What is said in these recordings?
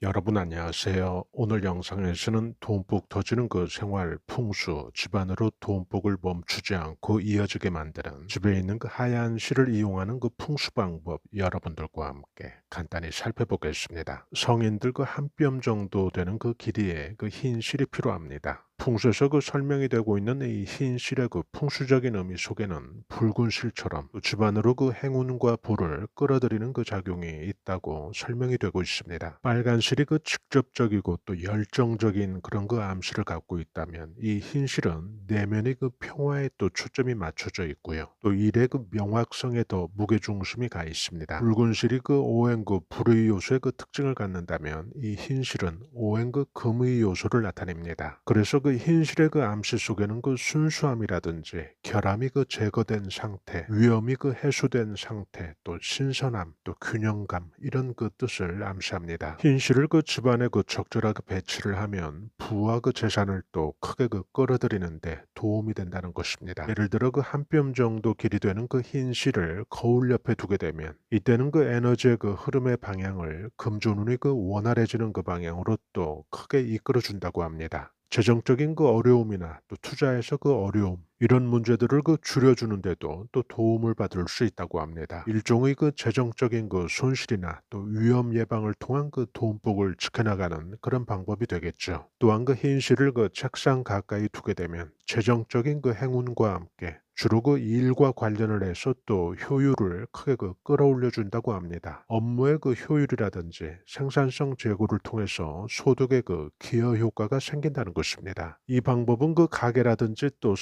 여러분 안녕하세요. 오늘 영상에서는 돈복 터지는 그 생활 풍수, 집안으로 돈복을 멈추지 않고 이어지게 만드는 집에 있는 그 하얀 실을 이용하는 그 풍수 방법 여러분들과 함께 간단히 살펴보겠습니다. 성인들 그 한 뼘 정도 되는 그 길이의 그 흰 실이 필요합니다. 풍수에서 그 설명이 되고 있는 이 흰 실의 그 풍수적인 의미 속에는 붉은 실처럼 그 집안으로 그 행운과 불을 끌어들이는 그 작용이 있다고 설명이 되고 있습니다. 빨간 실이 그 직접적이고 또 열정적인 그런 그 암시를 갖고 있다면 이 흰 실은 내면의 그 평화에 또 초점이 맞춰져 있고요. 또 일의 그 명확성에 더 무게 중심이 가 있습니다. 붉은 실이 그 오행 그 불의 요소의 그 특징을 갖는다면 이 흰 실은 오행 그 금의 요소를 나타냅니다. 그래서 그 흰실의 그 암시 속에는 그 순수함이라든지 결함이 그 제거된 상태, 위험이 그 해소된 상태, 또 신선함, 또 균형감 이런 그 뜻을 암시합니다. 흰실을 그 집안에 그 적절하게 배치를 하면 부와 그 재산을 또 크게 그 끌어들이는데 도움이 된다는 것입니다. 예를 들어 그 한 뼘 정도 길이 되는 그 흰실을 거울 옆에 두게 되면 이때는 그 에너지의 그 흐름의 방향을 금조눈이 그 원활해지는 그 방향으로 또 크게 이끌어 준다고 합니다. 재정적인 그 어려움이나 또 투자에서 그 어려움 이런 문제들을 그 줄여주는데도 또 도움을 받을 수 있다고 합니다. 일종의 그 재정적인 그 손실이나 또 위험 예방을 통한 그 돈복을 지켜나가는 그런 방법이 되겠죠. 또한 그 흰실을 그 책상 가까이 두게 되면 재정적인 그 행운과 함께 주로 그 일과 관련을 해서 또 효율을 크게 그 끌어올려 준다고 합니다. 업무의 그 효율이라든지 생산성 제고를 통해서 소득의 그 기여 효과가 생긴다는 것입니다. 이 방법은 그 가게라든지 또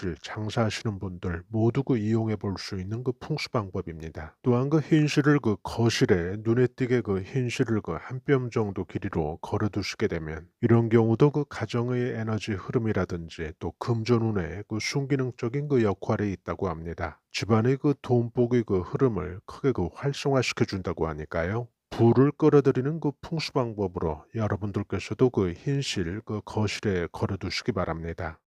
사무실, 장사하시는 분들 모두 그 이용해 볼 수 있는 그 풍수 방법입니다. 또한 그 흰실을 그 거실에 눈에 띄게 그 흰실을 그 한 뼘 정도 길이로 걸어 두시게 되면 이런 경우도 그 가정의 에너지 흐름이라든지 또 금전운의 그 순기능적인 그 역할이 있다고 합니다. 집안의 그 돈복의 그 흐름을 크게 그 활성화시켜 준다고 하니까요. 불을 끌어들이는 그 풍수 방법으로 여러분들께서도 그 흰실 그 거실에 걸어 두시기 바랍니다.